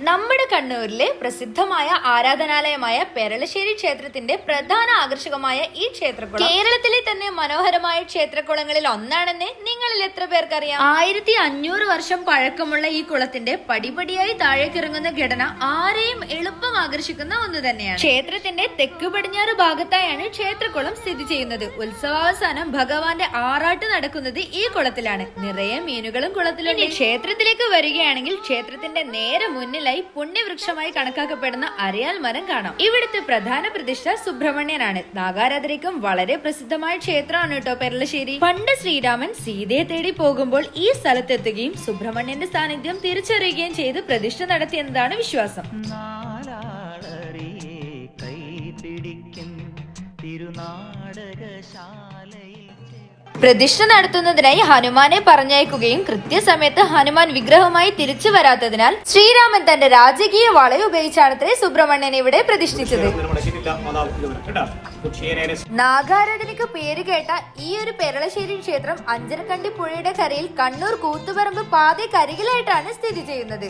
നമ്മുടെ കണ്ണൂരിലെ പ്രസിദ്ധമായ ആരാധനാലയമായ പെരളശ്ശേരി ക്ഷേത്രത്തിന്റെ പ്രധാന ആകർഷകമായ ഈ ക്ഷേത്രക്കുളം കേരളത്തിലെ തന്നെ മനോഹരമായ ക്ഷേത്രക്കുളങ്ങളിൽ ഒന്നാണെന്ന് നിങ്ങളിൽ എത്ര പേർക്കറിയാം? ആയിരത്തി അഞ്ഞൂറ് വർഷം പഴക്കമുള്ള ഈ കുളത്തിന്റെ പടിപടിയായി താഴേക്കിറങ്ങുന്ന ഘടന ആരെയും എളുപ്പം ആകർഷിക്കുന്ന ഒന്ന് തന്നെയാണ്. ക്ഷേത്രത്തിന്റെ തെക്ക് പടിഞ്ഞാറ് ഭാഗത്തായാണ് ക്ഷേത്രക്കുളം സ്ഥിതി ചെയ്യുന്നത്. ഉത്സവാവസാനം ഭഗവാന്റെ ആറാട്ട് നടക്കുന്നത് ഈ കുളത്തിലാണ്. നിറയെ മീനുകളും കുളത്തിലുണ്ട്. ക്ഷേത്രത്തിലേക്ക് വരികയാണെങ്കിൽ ക്ഷേത്രത്തിന്റെ നേരെ മുന്നിലായി പുണ്യവൃക്ഷമായി കണക്കാക്കപ്പെടുന്ന അരയാൽ മരം കാണാം. ഇവിടുത്തെ പ്രധാന പ്രതിഷ്ഠ സുബ്രഹ്മണ്യനാണ്. നാഗാരാധനയ്ക്കും വളരെ പ്രസിദ്ധമായ ക്ഷേത്രമാണ് കേട്ടോ പെരളശ്ശേരി. പണ്ട് ശ്രീരാമൻ സീതയെ തേടി പോകുമ്പോൾ ഈ സ്ഥലത്തെത്തുകയും സുബ്രഹ്മണ്യന്റെ സാന്നിധ്യം തിരിച്ചറിയുകയും ചെയ്ത് പ്രതിഷ്ഠ നടത്തിയെന്നതാണ് വിശ്വാസം. തിരുനാടകശാലയിൽ. പ്രതിഷ്ഠ നടത്തുന്നതിനായി ഹനുമാനെ പറഞ്ഞയക്കുകയും കൃത്യസമയത്ത് ഹനുമാൻ വിഗ്രഹമായി തിരിച്ചു വരാത്തതിനാൽ ശ്രീരാമൻ തന്റെ രാജകീയ വള ഉപയോഗിച്ചാണത്രേ സുബ്രഹ്മണ്യനെ ഇവിടെ പ്രതിഷ്ഠിച്ചത്. നാഗാരാധനയ്ക്ക് പേര് കേട്ട ഈ ഒരു പെരളശ്ശേരി ക്ഷേത്രം അഞ്ചരക്കണ്ടി പുഴയുടെ കരയിൽ കണ്ണൂർ കൂത്തുപറമ്പ് പാതയ്ക്കരികിലായിട്ടാണ് സ്ഥിതി ചെയ്യുന്നത്.